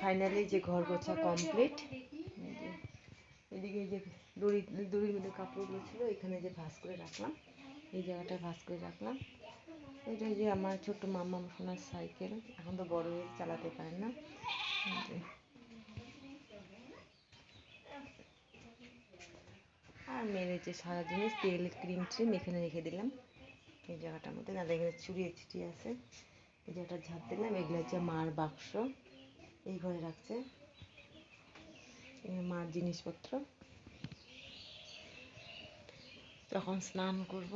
Finally যে ঘর গোছা কমপ্লিট এদিকে যে দড়ি মধ্যে কাপড়গুলো ছিল, এখানে যে ভাঁজ করে রাখলাম, এই জায়গাটা ভাঁজ করে রাখলাম। এটা যে আমার ছোট্ট মাম্মা সোনার সাইকেল, এখন তো বড় হয়ে চালাতে পারে না। আর মেয়ের যে সারা জিনিস, তেল, ক্রিম, ট্রিম এখানে রেখে দিলাম। এই জায়গাটার মধ্যে, না এখানে চুড়ি ছিটিয়ে আছে। এই জায়গাটা ঝাঁপ দিলাম, এগুলো হচ্ছে মার বাক্স। এই ঘরে রাখছে। মার জিনিসপত্র। তখন স্নান করব।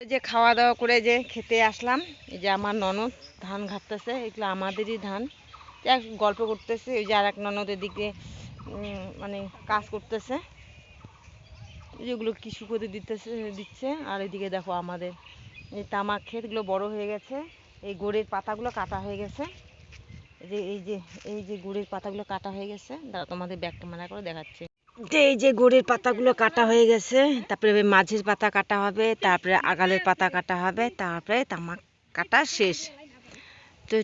যে খাওয়া দাওয়া করে যে খেতে আসলাম, এই যে আমার ননদ ধান ঘাটতেছে, এগুলো আমাদেরই ধান। গল্প করতেছে ওই যে আর এক ননদ এদিকে মানে কাজ করতেছে। যেগুলো কি শুকোতে দিতেছে, দিচ্ছে, আর এদিকে দেখো আমাদের এই তামাক ক্ষেতগুলো বড় হয়ে গেছে, এই গোড়ের পাতাগুলো কাটা হয়ে গেছে। এই যে এই যে এই যে গুড়ের পাতাগুলো কাটা হয়ে গেছে দাঁড়া তোমাদের ব্যাগ ক্যামেরা করে দেখাচ্ছে। যে এই যে গুড়ের পাতাগুলো কাটা হয়ে গেছে তারপরে মাঝের পাতা কাটা হবে তারপরে আগালের পাতা কাটা হবে তারপরে তামাক কাটা শেষ। তো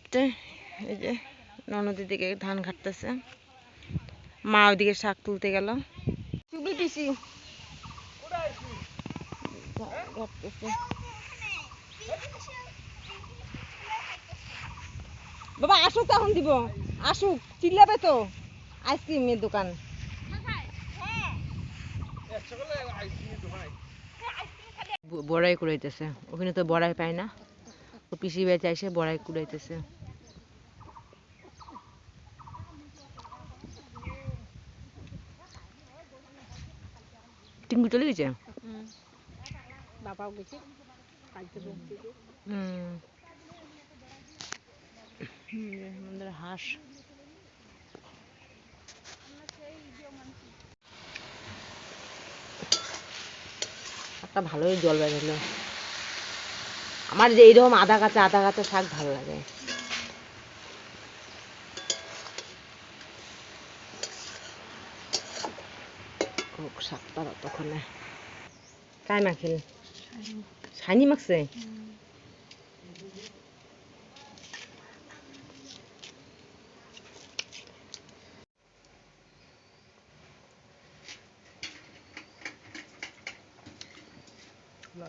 এই যে ননদের দিকে ধান ঘাটতেছে। মা ওইদিকে শাক তুলতে গেল। চুবি পিসি বাবা আসুক তখন দিব। আসুক চিল্লাবে তো। আইসক্রিমের দোকান। বড়াই কুড়াইতেছে। ওখানে তো বড়াই পায় না। ও পিসি বেচে এসে বড়াই কুড়াইতেছে। টিঙ্কু চলে গেছে? বাবাও গেছে। হুম, আমাদের হাঁস। একটা ভালোই জল বেরোলো। আমার যে এইরকম আধা কাঁচা আধা কাঁচা শাক ভালো লাগে। হোক শাকটা ততক্ষণে। কাই মাখিল? ছাইনি মাখছে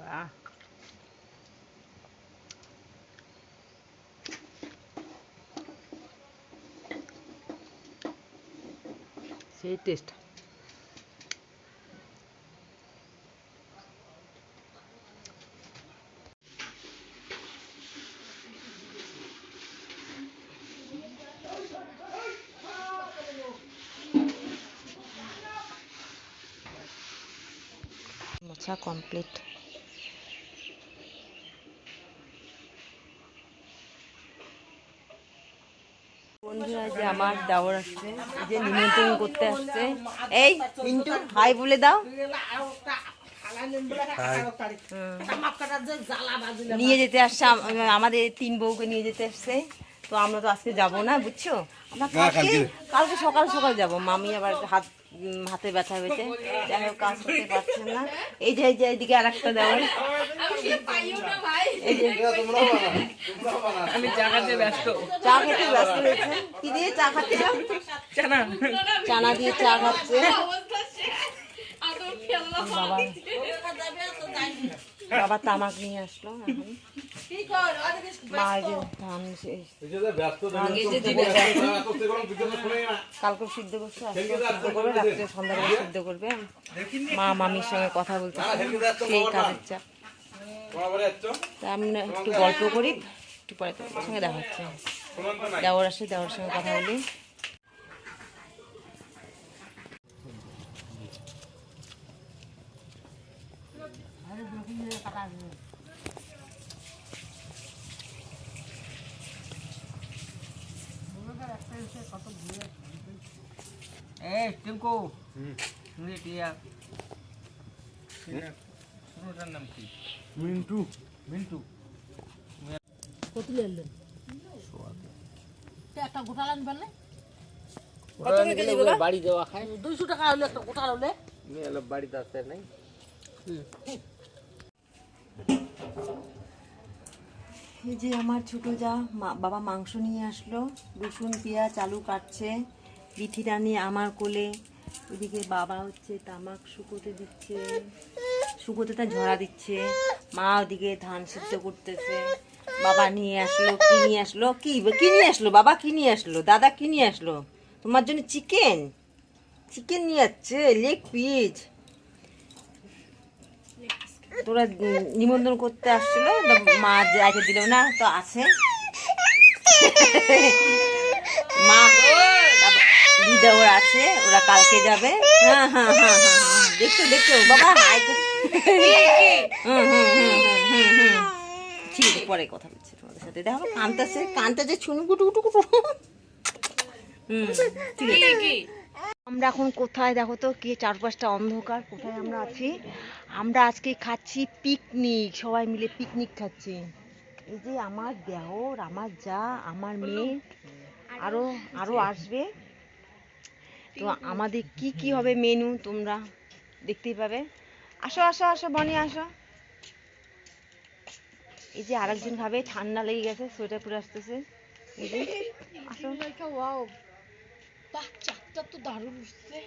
বাহ। সেই টেস্ট মোছা কমপ্লিট বন্ধুরা যে আমার দাওয়ার আসছে এই যে নিমন্ত্রণ করতে আসছে। এই মিন্টু হাই বলে দাও। নিয়ে যেতে আসছে আমাদের তিন বউকে নিয়ে যেতে আসছে। তো আমরা তো আজকে যাব না বুঝছ? আমরা কালকে কালকে সকাল সকাল যাব। মামি আবার হাত হাতে ব্যথা হয়েছে। যাই হোক কাজ করতে পারছেন না। এই যে এই যে এইদিকে আর একটা দেওয়ার আমি ব্যস্ত। চা খেতে ব্যস্ত হয়েছে কি দিয়ে চা খাচ্ছিলাম চানা। দিয়ে চা খাচ্ছে। বাবা বাবা তামাক নিয়ে আসলো। এখন কালকে সিদ্ধ করছে সিদ্ধ করবে রাত্রে সন্ধ্যাবেলা সিদ্ধ করবে। মা মামির সঙ্গে কথা বলতে সেই কাজের চাপ। তা আমরা একটু গল্প করি একটু পরে তোমাদের সঙ্গে দেখা হচ্ছে। দেওয়ার আসে দেওয়ার সঙ্গে কথা বলি। এই টিঙ্কু। তুমি টিয়া শুনুটার নাম কি? মিন্টু। মিন্টু। কত লেনদেন একটা গোটা লাইন বললে বাড়ি দেওয়া খায়। দুইশো টাকা হলে একটা গোটা হলে মেয়ে বাড়িতে আসতে নাই। এই যে আমার ছোট যা মা- বাবা মাংস নিয়ে আসলো রসুন পেঁয়াজ আলু কাটছে। বিথি রানী আমার কোলে। ওইদিকে বাবা হচ্ছে তামাক শুকোতে দিচ্ছে, শুকোতে তা ঝরা দিচ্ছে। মা ওদিকে ধান সিদ্ধ করতেছে। বাবা নিয়ে আসলো, কি নিয়ে আসলো? কি কি নিয়ে আসলো বাবা? কি নিয়ে আসলো? দাদা কি নিয়ে আসলো? তোমার জন্য চিকেন। চিকেন নিয়ে যাচ্ছে, লেগ পিস। তোরা নিমন্ত্রণ করতে আসছিল মা যাইতে দিল না, তো আছে মা দিদা ওরা আছে ওরা কালকে যাবে। হ্যাঁ হ্যাঁ হ্যাঁ হ্যাঁ হ্যাঁ। দেখছ দেখছ বাবা হাই হুম, হুম, হুম, হুম, হুম, হুম। ঠিক আছে পরে কথা বলছি তোমাদের সাথে। দেখো কানতেছে কানতেছে ছুনু কুটু কুটু কুটু হুম ঠিক আছে। আমরা এখন কোথায়? দেখো তো কি চারপাশটা অন্ধকার কোথায় আমরা আছি? আমরা আজকে খাচ্ছি পিকনিক সবাই মিলে পিকনিক খাচ্ছি। এই যে আমার দেহর আমার যা আমার মেয়ে আরও আরও আসবে। তো আমাদের কি কি হবে মেনু তোমরা দেখতেই পাবে। আসো আসো আসো বনি আসো। এই যে আরেকজন খাবে ঠান্ডা লেগে গেছে সোয়েটার পরে আসতেছে। এই যে আসো। ওয়াও বাহ চাকটা তো দারুণ উঠছে।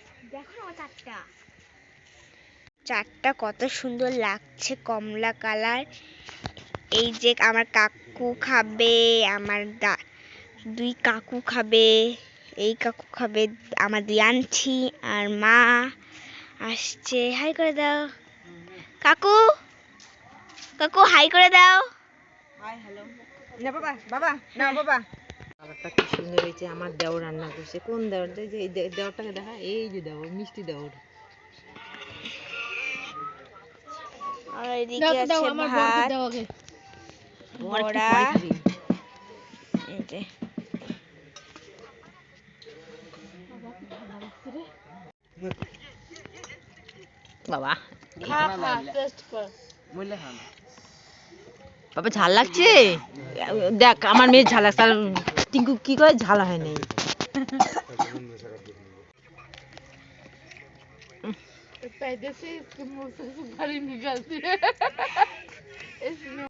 চারটা কত সুন্দর লাগছে কমলা কালার। এই যে আমার কাকু খাবে আমার দা দুই কাকু খাবে। এই কাকু খাবে আমার দুই আন্টি আর মা আসছে। হাই করে দাও। কাকু কাকু হাই করে দাও। হাই হ্যালো না বাবা বাবা না বাবা। খাবারটা কি সুন্দর হয়েছে আমার দেওর রান্না করছে। কোন দেওর? এই যে এই দেওরটাকে দেখা। এই যে দেওর মিষ্টি দেওর। আর এদিকে আছে ভাত দাও আগে তোমার একটু বড়া। এই যে। বাবা খা খা টেস্ট কর মূল্যে খান বাবা ঝাল লাগছে দেখ আমার মেয়ের ঝাল লাগছে আর টিঙ্কু কি করে ঝাল হয় নাই पहले से इसके मुंह से सुपारी निकलती है इसलिए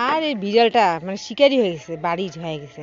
আর এই বিড়ালটা মানে শিকারি হয়ে গেছে বাড়ি হয়ে গেছে।